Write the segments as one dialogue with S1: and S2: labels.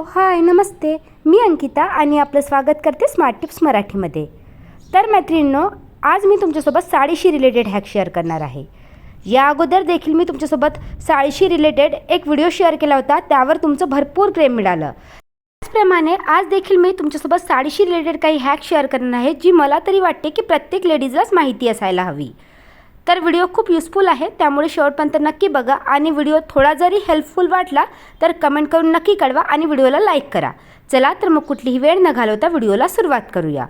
S1: Hello hi नमस्ते. मी अंकिता आणि आपलं स्वागत करते स्मार्ट टिप्स मराठीमध्ये. तर मैत्रिणींनो आज मी तुमच्यासोबत साडीशी रिलेटेड हॅक शेअर करणार आहे. या अगोदर देखील मी तुमच्यासोबत साडीशी रिलेटेड एक व्हिडिओ शेअर केला होता. त्यावर तुमचं भरपूर प्रेम मिळालं. त्याचप्रमाणे आज देखील मी तुमच्यासोबत साडीशी रिलेटेड काही हॅक शेअर करणार आहे जी मला तरी वाटते की प्रत्येक लेडीजलाच माहिती असायला हवी. तर व्हिडिओ खूप युजफुल आहे त्यामुळे शेवटपर्यंत नक्की बघा आणि व्हिडिओ थोडा जरी हेल्पफुल वाटला तर कमेंट करून नक्की कळवा आणि व्हिडिओला लाईक करा. चला तर मग कुठलीही वेळ न घालवता व्हिडिओला सुरुवात करूया.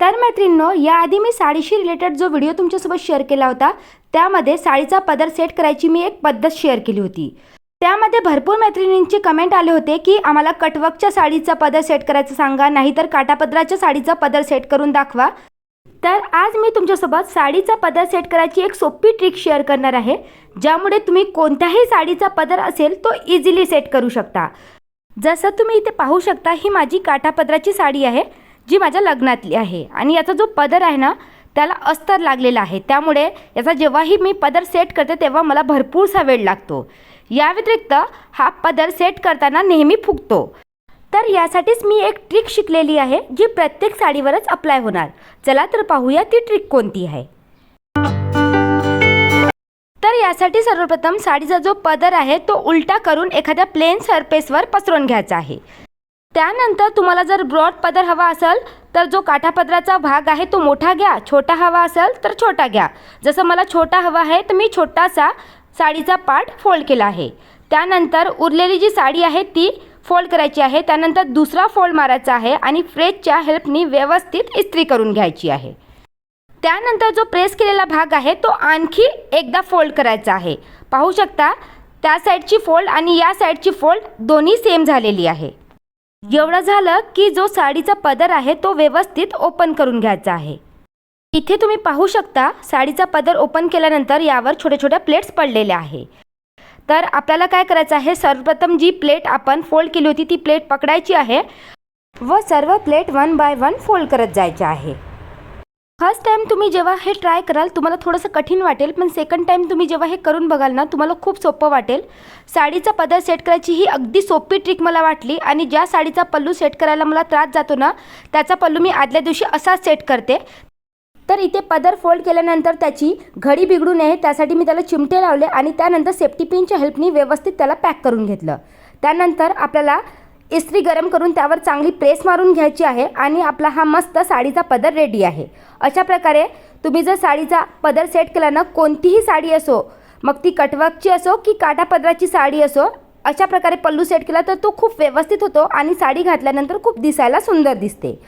S1: तर मैत्रिणींनो याआधी मी साडीशी रिलेटेड जो व्हिडिओ तुमच्यासोबत शेअर केला होता त्यामध्ये साडीचा पदर सेट करायची मी एक पद्धत शेअर केली होती. त्यामध्ये भरपूर मैत्रिणींचे कमेंट आले होते की आम्हाला कटवकच्या साडीचा पदर सेट करायचं सांगा नाहीतर काटापदराच्या साडीचा पदर सेट करून दाखवा. तर आज मी तुमच्यासोबत साडीचा पदर सेट करायची एक सोपी ट्रिक शेअर करणार आहे ज्यामुळे तुम्ही कोणत्याही साडीचा पदर असेल तो इझिली सेट करू शकता. जसं तुम्ही इथे पाहू शकता ही माझी काठापदराची साडी आहे जी माझ्या लग्नातली आहे. आणि याचा जो पदर आहे ना त्याला अस्तर लागलेला आहे. त्यामुळे याचा जेव्हाही मी पदर सेट करते तेव्हा मला भरपूरसा वेळ लागतो. या व्यतिरिक्त हा पदर सेट करताना नेहमी फुगतो. तर यासाठीच मी एक ट्रिक शिकलेली आहे जी प्रत्येक साडीवरच अप्लाय होणार. चला तर पाहूया ती ट्रिक कोणती आहे. तर यासाठी सर्वप्रथम साडीचा जो पदर आहे तो उलटा करून एखाद्या प्लेन सरफेसवर पसरून घ्यायचा आहे. त्यानंतर तुम्हाला जर ब्रॉड पदर हवा असेल तर जो काठापदराचा भाग आहे तो मोठा घ्या. छोटा हवा असेल तर छोटा घ्या. जसं मला छोटा हवा आहे तर मी छोटासा साडीचा पार्ट फोल्ड केला आहे. त्यानंतर उरलेली जी साडी आहे ती फोल्ड करायची आहे. त्यानंतर दुसरा फोल्ड मारायचा आहे आणि फ्रेजच्या हेल्पनी व्यवस्थित इस्त्री करून घ्यायची आहे. त्यानंतर जो प्रेस केलेला भाग आहे तो आणखी एकदा फोल्ड करायचा आहे. पाहू शकता त्या साईडची फोल्ड आणि या साईडची फोल्ड दोन्ही सेम झालेली आहे. एवढं झालं की जो साडीचा पदर आहे तो व्यवस्थित ओपन करून घ्यायचा आहे. इथे तुम्ही पाहू शकता साडीचा पदर ओपन केल्यानंतर यावर छोट्या छोट्या प्लेट्स पडलेल्या आहे. तर आपल्याला काय करायचं आहे सर्वप्रथम जी प्लेट आपण फोल्ड केली होती ती प्लेट पकडायची आहे व सर्व pleat one by one fold करत जायचे आहे. फर्स्ट टाईम तुम्ही जेव्हा हे ट्राय कराल तुम्हाला थोडंसं कठीण वाटेल पण सेकंड टाईम तुम्ही जेव्हा हे करून बघाल ना तुम्हाला खूप सोपं वाटेल. साडीचा पदर सेट करायची ही अगदी सोपी ट्रिक मला वाटली आणि ज्या साडीचा पल्लू सेट करायला मला त्रास जातो ना त्याचा पल्लू मी आदल्या दिवशी असाच सेट करते. तर इथे पदर फोल्ड केल्यानंतर त्याची घडी बिघडू नये त्यासाठी मी त्याला चिमटे लावले आणि त्यानंतर सेफ्टी पिनच्या हेल्पनी व्यवस्थित त्याला पॅक करून घेतलं. त्यानंतर आपल्याला इस्त्री गरम करून त्यावर चांगली प्रेस मारून घ्यायची आहे आणि आपला हा मस्त साडीचा पदर रेडी आहे. अशा प्रकारे तुम्ही जर साडीचा पदर सेट केला ना कोणतीही साडी असो मग ती कटवर्कची असो की काटा पदराची साडी असो अशा प्रकारे पल्लू सेट केला तर तो खूप व्यवस्थित होतो आणि साडी घातल्यानंतर खूप दिसायला सुंदर दिसते.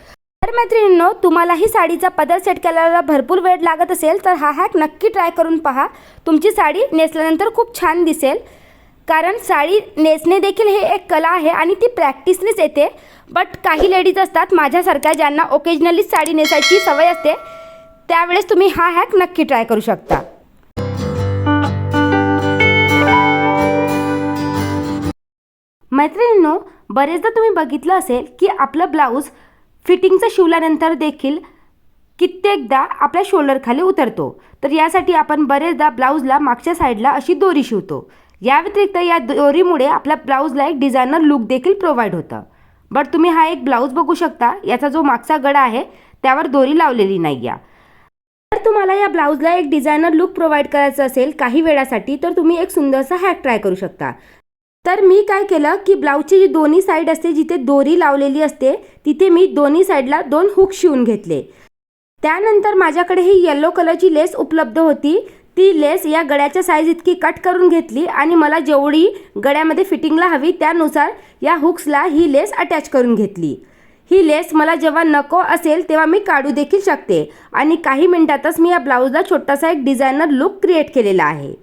S1: तर मैत्रिणींनो तुम्हालाही साडीचा पदर सेट करायला भरपूर वेळ लागत असेल तर हा हॅक नक्की ट्राय करून पहा. तुमची साडी नेसल्यानंतर खूप छान दिसेल. कारण साडी नेसणे देखील हे एक कला आहे आणि ती प्रॅक्टिसनेच येते. बट काही लेडीज असतात माझ्यासारख्या ज्यांना ओकेजनलीच साडी नेसायची सवय असते त्यावेळेस तुम्ही हा हॅक नक्की ट्राय करू शकता. मैत्रिणींनो बरेचदा तुम्ही बघितलं असेल की आपलं ब्लाऊज फिटिंगचं शिवल्यानंतर देखील कित्येकदा आपल्या शोल्डरखाली उतरतो. तर यासाठी आपण बरेचदा ब्लाऊजला मागच्या साईडला अशी दोरी शिवतो. या व्यतिरिक्त या दोरीमुळे आपल्या ब्लाऊजला एक डिझायनर लुक देखील प्रोव्हाइड होतं. बट तुम्ही हा एक ब्लाऊज बघू शकता. याचा जो मागचा गडा आहे त्यावर दोरी लावलेली नाही आहे. जर तुम्हाला या ब्लाऊजला एक डिझायनर लुक प्रोव्हाइड करायचं असेल काही वेळासाठी तर तुम्ही एक सुंदरसा हॅक ट्राय करू शकता. तर मी काय केलं की ब्लाऊजची जी दोन्ही साईड असते जिथे दोरी लावलेली असते तिथे मी दोन्ही साईडला दोन हुक शिवून घेतले. त्यानंतर माझ्याकडे ही येल्लो कलरची लेस उपलब्ध होती. ती लेस या गळ्याच्या साईज इतकी कट करून घेतली आणि मला जेवढी गळ्यामध्ये फिटिंगला हवी त्यानुसार या हुक्सला ही लेस अटॅच करून घेतली. ही लेस मला जेव्हा नको असेल तेव्हा मी काढू देखील शकते. आणि काही मिनिटातच मी या ब्लाऊजला छोटासा एक डिझायनर लुक क्रिएट केलेला आहे.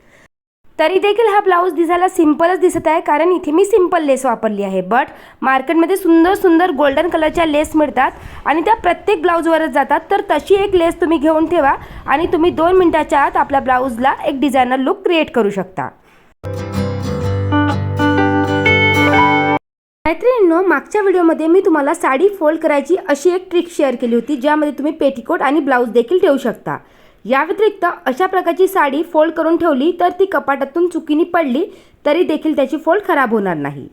S1: तरी देखील हा ब्लाऊज दिसायला सिम्पलच दिसत आहे कारण इथे मी सिंपल लेस वापरली आहे. बट मार्केटमध्ये सुंदर सुंदर गोल्डन कलरच्या लेस मिळतात आणि त्या प्रत्येक ब्लाऊजवरच जातात. तर तशी एक लेस तुम्ही घेऊन ठेवा आणि तुम्ही दोन मिनटाच्या आत आपल्या ब्लाऊजला एक डिझायनर लुक क्रिएट करू शकता. मैत्रिणींनो मागच्या व्हिडिओमध्ये मी तुम्हाला साडी फोल्ड करायची अशी एक ट्रिक शेअर केली होती ज्यामध्ये तुम्ही पेटीकोट आणि ब्लाऊज देखील ठेवू शकता. या व्यतिरिक्त अशा प्रकारची साडी फोल्ड करून ठेवली तर ती कपाटातून चुकीने पडली तरी देखील त्याची फोल्ड खराब होणार नाही.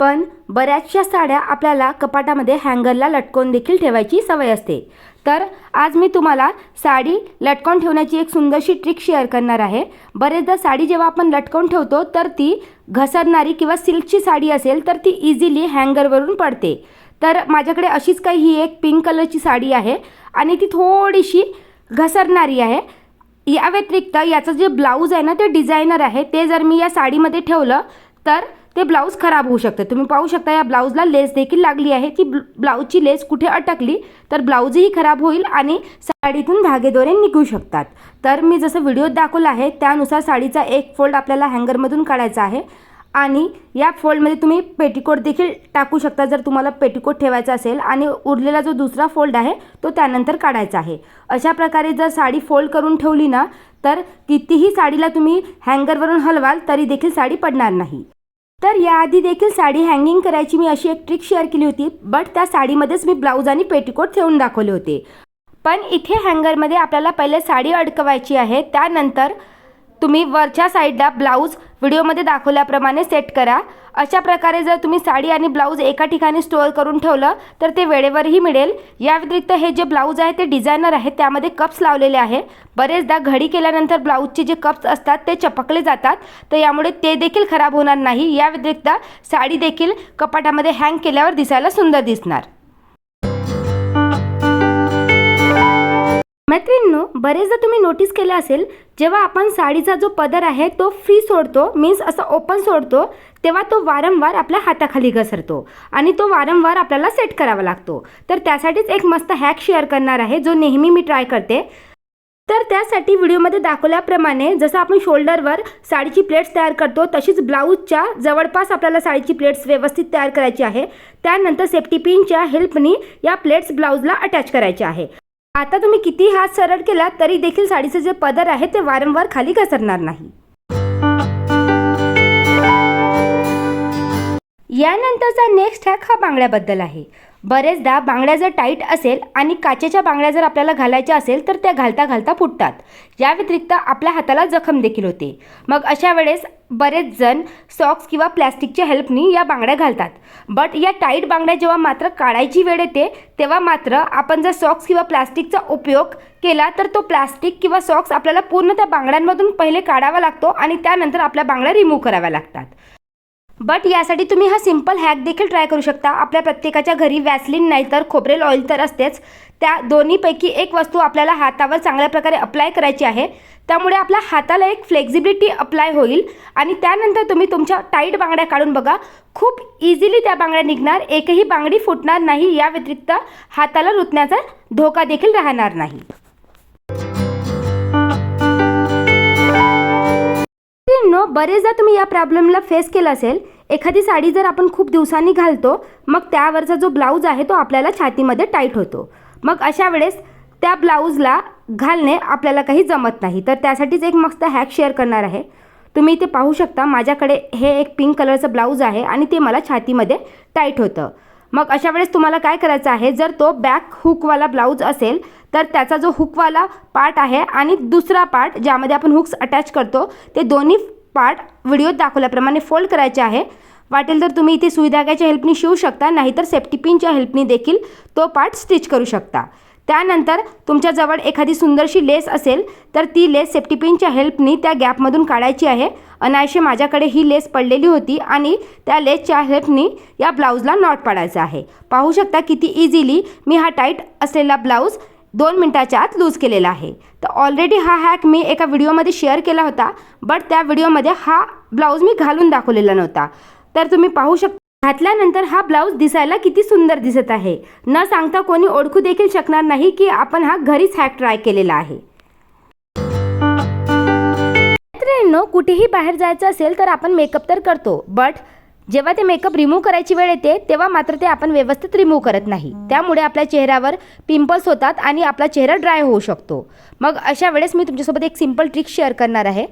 S1: पण बऱ्याचशा साड्या आपल्याला कपाटामध्ये हँगरला लटकवून देखील ठेवायची सवय असते. तर आज मी तुम्हाला साडी लटकवून ठेवण्याची एक सुंदरशी ट्रिक शेअर करणार आहे. बरेचदा साडी जेव्हा आपण लटकवून ठेवतो तर ती घसरणारी किंवा सिल्कची साडी असेल तर ती इझिली हँगरवरून पडते. तर माझ्याकडे अशीच काही ही एक पिंक कलरची साडी आहे आणि ती थोडीशी घसरणारी आहे. या व्यतिरिक्त याचं जे ब्लाऊज आहे ना ते डिझायनर आहे. ते जर मी या साडीमध्ये ठेवलं तर ते ब्लाऊज खराब होऊ शकते. तुम्ही पाहू शकता या ब्लाऊजला लेस देखील लागली आहे ती ब्लाऊजची लेस कुठे अटकली तर ब्लाऊजही खराब होईल आणि साडीतून धागेदोरे निघू शकतात. तर मी जसं व्हिडिओत दाखवला आहे त्यानुसार साडीचा एक फोल्ड आपल्याला हँगरमधून काढायचा आहे. आणि या फोल्डमध्ये तुम्ही पेटिकोट देखील टाकू शकता जर तुम्हाला पेटिकोट ठेवायचा असेल आणि उरलेला जो दुसरा फोल्ड आहे तो त्यानंतर काढायचा आहे. अशा प्रकारे जर साडी फोल्ड करून ठेवली ना तर कितीही साडीला तुम्ही हँगरवरून हलवाल तरी देखील साडी पडणार नाही. तर याआधी देखील साडी हँगिंग करायची मी अशी एक ट्रिक शेअर केली होती बट त्या साडीमध्येच मी ब्लाऊज आणि पेटिकोट ठेवून दाखवले होते. पण इथे हँगरमध्ये आपल्याला पहिले साडी अडकवायची आहे त्यानंतर तुम्ही वरच्या साईडला ब्लाऊज व्हिडिओमध्ये दाखवल्याप्रमाणे सेट करा. अशा प्रकारे जर तुम्ही साडी आणि ब्लाऊज एका ठिकाणी स्टोअर करून ठेवलं तर ते वेळेवरही मिळेल. या व्यतिरिक्त हे जे ब्लाऊज आहे ते डिझायनर आहे त्यामध्ये कप्स लावलेले आहे. बरेचदा घडी केल्यानंतर ब्लाऊजचे जे कप्स असतात ते चपकले जातात तर यामुळे ते देखील खराब होणार नाही. या व्यतिरिक्त साडी देखील कपाटामध्ये हँग केल्यावर दिसायला सुंदर दिसणार. मैत्रिणींनो बरेचदा तुम्ही नोटीस केलं असेल जेव्हा आपण साडीचा जो पदर आहे तो फ्री सोडतो मीन्स असं ओपन सोडतो तेव्हा तो वारंवार आपल्या हाताखाली घसरतो आणि तो वारंवार आपल्याला सेट करावा लागतो. तर त्यासाठीच एक मस्त हॅक शेअर करणार आहे जो नेहमी मी ट्राय करते. तर त्यासाठी व्हिडिओमध्ये दाखवल्याप्रमाणे जसं आपण शोल्डरवर साडीची प्लेट्स तयार करतो तशीच ब्लाऊजच्या जवळपास आपल्याला साडीची प्लेट्स व्यवस्थित तयार करायची आहे. त्यानंतर सेफ्टी पिनच्या हेल्पनी या प्लेट्स ब्लाऊजला अटॅच करायच्या आहे. आता तुम्ही किती हात सरळ केला तरी देखील साडीचे जे पदर आहे ते वारंवार खाली घसरणार नाही. यानंतरचा नेक्स्ट हॅक हा बांगड्याबद्दल आहे. बरेचदा बांगड्या जर टाईट असेल आणि काचेच्या बांगड्या जर आपल्याला घालायच्या असेल तर त्या घालता घालता फुटतात. या व्यतिरिक्त आपल्या हाताला जखम देखील होते. मग अशा वेळेस बरेच जण सॉक्स किंवा प्लॅस्टिकच्या हेल्पनी या बांगड्या घालतात. बट या टाईट बांगड्या जेव्हा मात्र काढायची वेळ येते तेव्हा मात्र आपण जर सॉक्स किंवा प्लॅस्टिकचा उपयोग केला तर तो प्लॅस्टिक किंवा सॉक्स आपल्याला पूर्ण त्या बांगड्यांमधून पहिले काढावा लागतो आणि त्यानंतर आपल्या बांगड्या रिमूव्ह कराव्या लागतात. बट यासाठी तुम्ही हा सिंपल हॅक देखील ट्राय करू शकता. आपल्या प्रत्येकाच्या घरी वॅसलिन नाही तर खोबरेल ऑइल तर असतेच. त्या दोन्हीपैकी एक वस्तू आपल्याला हातावर चांगल्या प्रकारे अप्लाय करायची आहे. त्यामुळे आपल्या हाताला एक फ्लेक्झिबिलिटी अप्लाय होईल. आणि त्यानंतर तुम्ही तुमच्या टाईट बांगड्या काढून बघा. खूप इझिली त्या बांगड्या निघणार. एकही बांगडी फुटणार नाही. या व्यतिरिक्त हाताला रुतण्याचा धोका देखील राहणार नाही. नो बरेचदा तुम्ही या प्रॉब्लेमला फेस केला असेल. एखादी साडी जर आपण खूप दिवसांनी घालतो मग त्यावरचा जो ब्लाऊज आहे तो आपल्याला छातीमध्ये टाईट होतो. मग अशा वेळेस त्या ब्लाऊजला घालणे आपल्याला काही जमत नाही. तर त्यासाठीच एक मस्त हॅक शेअर करणार आहे. तुम्ही इथे पाहू शकता माझ्याकडे हे एक पिंक कलरचं ब्लाऊज आहे आणि ते मला छातीमध्ये टाईट होतं. मग अशा वेळेस तुम्हाला काय करायचं आहे जर तो बॅक हुकवाला ब्लाऊज असेल तर त्याचा जो हुकवाला पार्ट आहे आणि दुसरा पार्ट ज्यामध्ये आपण हुक्स अटॅच करतो ते दोन्ही पार्ट व्हिडिओत दाखवल्याप्रमाणे फोल्ड करायचे आहे. वाटेल तर तुम्ही इथे सुईधाग्याच्या हेल्पनी शिवू शकता नाहीतर सेफ्टी पिनच्या हेल्पनी देखील तो पार्ट स्टिच करू शकता. त्यानंतर तुमच्याजवळ एखादी सुंदरशी लेस असेल तर ती लेस सेफ्टी पिनच्या हेल्पनी त्या गॅपमधून काढायची आहे. अनायशे माझ्याकडे ही लेस पडलेली होती आणि त्या लेसच्या हेल्पनी या ब्लाऊजला नॉट पाडायचा आहे. पाहू शकता किती इझिली मी हा टाईट असलेला ब्लाऊज दोन मिनटाच्या आत लूज केलेला आहे. तर ऑलरेडी हा हॅक मी एका व्हिडिओमध्ये शेअर केला होता बट त्या व्हिडिओमध्ये हा ब्लाऊज मी घालून दाखवलेला नव्हता. तर तुम्ही पाहू शकता घातल्यानंतर हा ब्लाऊज दिसायला किती सुंदर दिसत आहे. न सांगता कोणी ओळखू देखील शकणार नाही की आपण हा घरीच हॅक ट्राय केलेला आहे. कुठेही बाहेर जायचं असेल तर आपण मेकअप तर करतो बट जेव्हा ते मेकअप रिमूव्ह करायची वेळ येते तेव्हा मात्र ते आपण व्यवस्थित रिमूव्ह करत नाही. त्यामुळे आपल्या चेहऱ्यावर पिंपल्स होतात आणि आपला चेहरा ड्राय होऊ शकतो. मग अशा वेळेस मी तुमच्यासोबत एक सिंपल ट्रिक शेअर करणार आहे.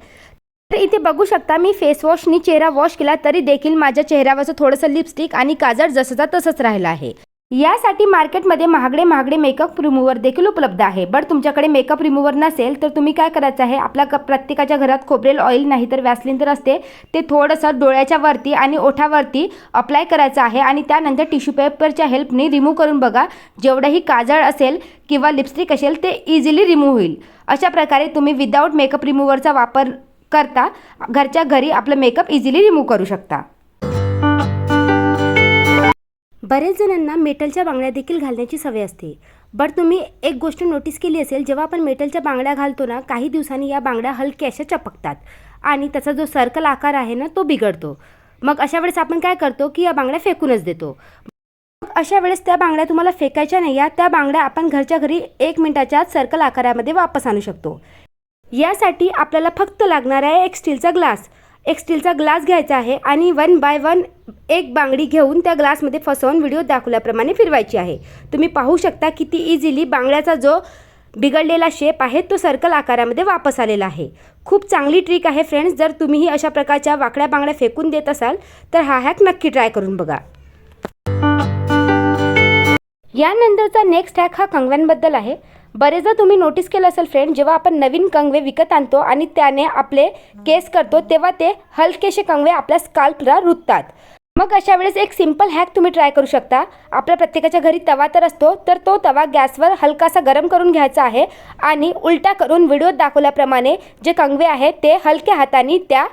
S1: तर इथे बघू शकता मी फेस वॉशनी चेहरा वॉश केला तरी देखील माझ्या चेहऱ्यावरचं थोडंसं लिपस्टिक आणि काजळ जसंचा तसंच राहिलं आहे. यासाठी मार्केटमध्ये महागडे महागडे मेकअप रिमूव्हर देखील उपलब्ध आहे. बट तुमच्याकडे मेकअप रिमूव्हर नसेल तर तुम्ही काय करायचं आहे? आपल्या क- प्रत्येकाच्या घरात खोबरेल ऑइल नाही तर वॅसलिन तर असते. ते थोडंसं डोळ्याच्या वरती आणि ओठावरती अप्लाय करायचं आहे आणि त्यानंतर टिश्यू पेपरच्या हेल्पने रिमूव्ह करून बघा. जेवढंही काजळ असेल किंवा लिपस्टिक असेल ते इझिली रिमूव्ह होईल. अशा प्रकारे तुम्ही विदाऊट मेकअप रिमूव्हरचा वापर करता. घरच्या घरी आपलं मेकअप इझिली रिमूव्ह करू शकता. बरेच जणांना मेटलच्या बांगड्या देखील घालण्याची सवय असते. बट तुम्ही एक गोष्ट नोटीस केली असेल जेव्हा आपण मेटलच्या बांगड्या घालतो ना काही दिवसांनी या बांगड्या हलक्या अशा चपकतात आणि त्याचा जो सर्कल आकार आहे ना तो बिघडतो. मग अशा वेळेस आपण काय करतो की या बांगड्या फेकूनच देतो. मग अशा वेळेस त्या बांगड्या तुम्हाला फेकायच्या नाही या त्या बांगड्या आपण घरच्या घरी एक मिनिटाच्या सर्कल आकारामध्ये वापस आणू शकतो. यासाठी आपल्याला फक्त लागणार आहे एक स्टीलचा ग्लास एक स्टीलचा ग्लास घ्यायचा आहे आणि वन बाय वन एक बांगडी घेऊन त्या ग्लासमध्ये फसवून व्हिडिओ दाखवल्याप्रमाणे फिरवायची आहे. तुम्ही पाहू शकता किती इझिली बांगड्याचा जो बिघडलेला शेप आहे तो सर्कल आकारामध्ये वापस आलेला आहे. खूप चांगली ट्रिक आहे फ्रेंड्स जर तुम्हीही अशा प्रकारच्या वाकड्या बांगड्या फेकून देत असाल तर हा हॅक नक्की ट्राय करून बघा. यानंतरचा नेक्स्ट हॅक हा कंगव्यांबद्दल आहे. बरेचदा तुम्ही नोटीस केलं असेल फ्रेंड जेव्हा आपण नवीन कंगवे विकत आणतो आणि त्याने आपले केस करतो तेव्हा ते हलकेसे कंगवे आपल्या स्काल्पला रुततात. मग अशा वेळेस एक सिंपल हॅक तुम्ही ट्राय करू शकता. आपल्या प्रत्येकाच्या घरी तवा तर असतो तर तो तवा गॅसवर हलकासा गरम करून घ्यायचा आहे आणि उलटा करून व्हिडिओत दाखवल्याप्रमाणे जे कंगवे आहेत ते हलक्या हाताने त्या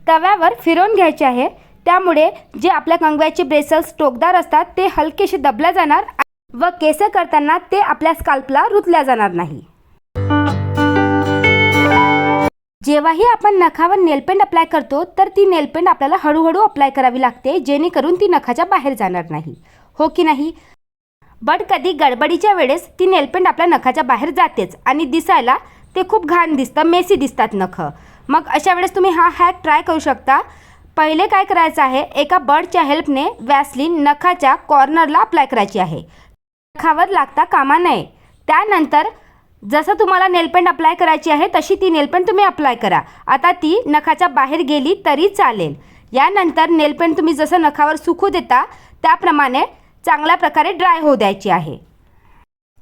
S1: तव्यावर फिरवून घ्यायचे आहे. त्यामुळे जे आपल्या कंगव्याचे ब्रेसल्स टोकदार असतात ते हलकेसे दबल्या जाणार व केस करताना ते आपल्या स्काल्पला रुतल्या जाणार नाही. जेव्हाही आपण नखावर नेलपेंट अप्लाय करतो तर ती नेलपेंट आपल्याला हळूहळू अप्लाय करावी लागते जेणेकरून ती नखाच्या बाहेर जाणार नाही. हो की नाही? बट कधी गडबडीच्या वेळेस ती नेलपेंट आपल्या नखाच्या बाहेर जातेच आणि दिसायला ते खूप घाण दिसतं मेसी दिसतात नखं. मग अशा वेळेस तुम्ही हा हॅक ट्राय करू शकता. पहिले काय करायचं आहे एका बर्डच्या हेल्पने वॅसलीन नखाच्या कॉर्नरला अप्लाय करायची आहे. नखावर लागता कामा नये. त्यानंतर जसं तुम्हाला नेलपेंट अप्लाय करायची आहे तशी ती नेलपेंट तुम्ही अप्लाय करा. आता ती नखाच्या बाहेर गेली तरी चालेल. यानंतर नेलपेंट तुम्ही जसं नखावर सुकू देता त्याप्रमाणे चांगल्या प्रकारे ड्राय होऊ द्यायची आहे.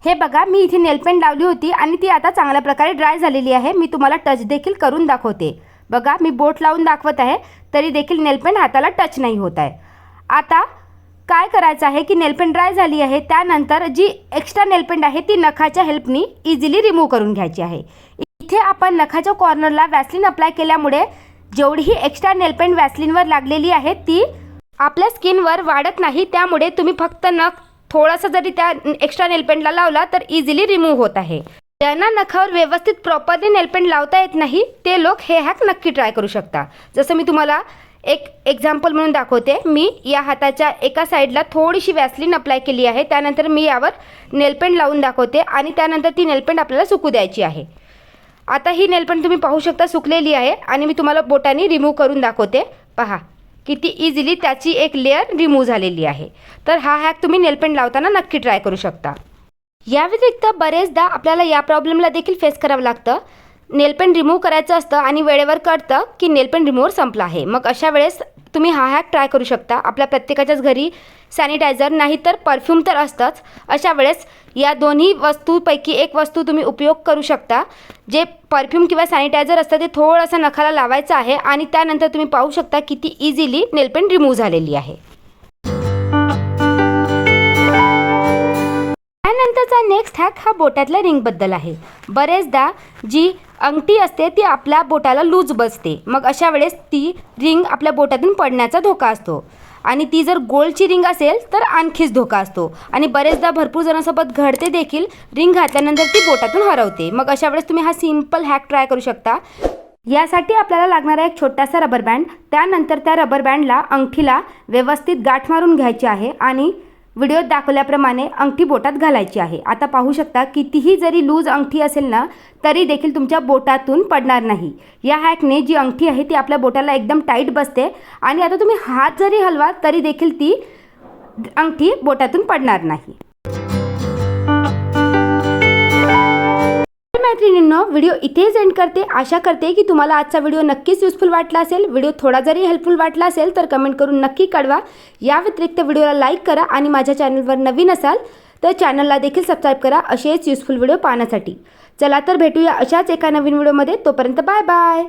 S1: हे बघा मी इथे नेलपेंट लावली होती आणि ती आता चांगल्या प्रकारे ड्राय झालेली आहे. मी तुम्हाला टच देखील करून दाखवते. बघा मी बोट लावून दाखवत आहे तरी देखील नेलपेंट हाताला टच नाही होत आहे. आता काय करायचं आहे की नेलपेंट ड्राय झाली आहे त्यानंतर जी एक्स्ट्रा नेलपेंट आहे ती नखाच्या हेल्पनी इझिली रिमूव्ह करून घ्यायची आहे. इथे आपण नखाच्या कॉर्नरला वॅसलिन अप्लाय केल्यामुळे जेवढीही एक्स्ट्रा नेलपेंट वॅसलिनवर लागलेली आहे ती आपल्या स्किनवर वाढत नाही त्यामुळे तुम्ही फक्त नख थोडासा जरी त्या एक्स्ट्रा नेलपेंटला लावला तर इझिली रिमूव्ह होत आहे. ज्यांना नखावर व्यवस्थित प्रॉपरली नेलपेंट लावता येत नाही ते लोक हे हॅक नक्की ट्राय करू शकता. जसं मी तुम्हाला एक एक्झाम्पल म्हणून दाखवते. मी या हाताच्या एका साईडला थोडीशी वॅसलिन अप्लाय केली आहे. त्यानंतर मी यावर नेलपेंट लावून दाखवते आणि त्यानंतर ती नेलपेंट आपल्याला सुकू द्यायची आहे. आता ही नेलपेंट तुम्ही पाहू शकता सुकलेली आहे आणि मी तुम्हाला बोटाने रिमूव्ह करून दाखवते. पहा किती इझिली त्याची एक लेअर रिमूव्ह झालेली आहे. तर हा हॅक तुम्ही नेलपेंट लावताना नक्की ट्राय करू शकता. या व्यतिरिक्त बरेचदा आपल्याला या प्रॉब्लेमला देखील फेस करावं लागतं. नेलपेन रिमूव्ह करायचं असतं आणि वेळेवर कळतं की नेलपेन रिमूव्हर संपला आहे. मग अशा वेळेस तुम्ही हा हॅक ट्राय करू शकता. आपल्या प्रत्येकाच्याच घरी सॅनिटायझर नाही तर परफ्यूम तर असतंच. अशा वेळेस या दोन्ही वस्तूपैकी एक वस्तू तुम्ही उपयोग करू शकता. जे परफ्यूम किंवा सॅनिटायझर असतं ते थोडंसं नखाला लावायचं आहे आणि त्यानंतर तुम्ही पाहू शकता किती इझिली नेलपेन रिमूव्ह झालेली आहे. त्यानंतरचा नेक्स्ट हॅक हा बोटातल्या रिंगबद्दल आहे. बरेचदा जी अंगठी असते ती आपल्या बोटाला लूज बसते. मग अशा वेळेस ती रिंग आपल्या बोटातून पडण्याचा धोका असतो. आणि ती जर गोल्डची रिंग असेल तर आणखीच धोका असतो. आणि बरेचदा भरपूर जणांसोबत घडते देखील रिंग घातल्यानंतर ती बोटातून हरवते. मग अशा वेळेस तुम्ही हा सिंपल हॅक ट्राय करू शकता. यासाठी आपल्याला लागणारा एक छोटासा रबर बँड त्यानंतर त्या रबर बँडला अंगठीला व्यवस्थित गाठ मारून घ्यायची आहे आणि व्हिडिओत दाखवल्याप्रमाणे अंगठी बोटात घालायची आहे. आता पाहू शकता कितीही जरी लूज अंगठी असेल ना तरी देखील तुमच्या बोटातून पडणार नाही. या हॅकने जी अंगठी आहे ती आपल्या बोटाला एकदम टाईट बसते आणि आता तुम्ही हात जरी हलवा तरी देखील ती अंगठी बोटातून पडणार नाही. मैत्रिणींनो व्हिडिओ इथेच एंड करते. आशा करते की तुम्हाला आजचा व्हिडिओ नक्कीच युजफुल वाटला असेल. व्हिडिओ थोडा जरी हेल्पफुल वाटला असेल तर कमेंट करून नक्की कळवा. या व्यतिरिक्त व्हिडिओला लाईक करा आणि माझ्या चॅनलवर नवीन असाल तर चॅनलला देखील सबस्क्राईब करा. असेच युजफुल व्हिडिओ पाहण्यासाठी. चला तर भेटूया अशाच एका नवीन व्हिडिओमध्ये. तोपर्यंत बाय बाय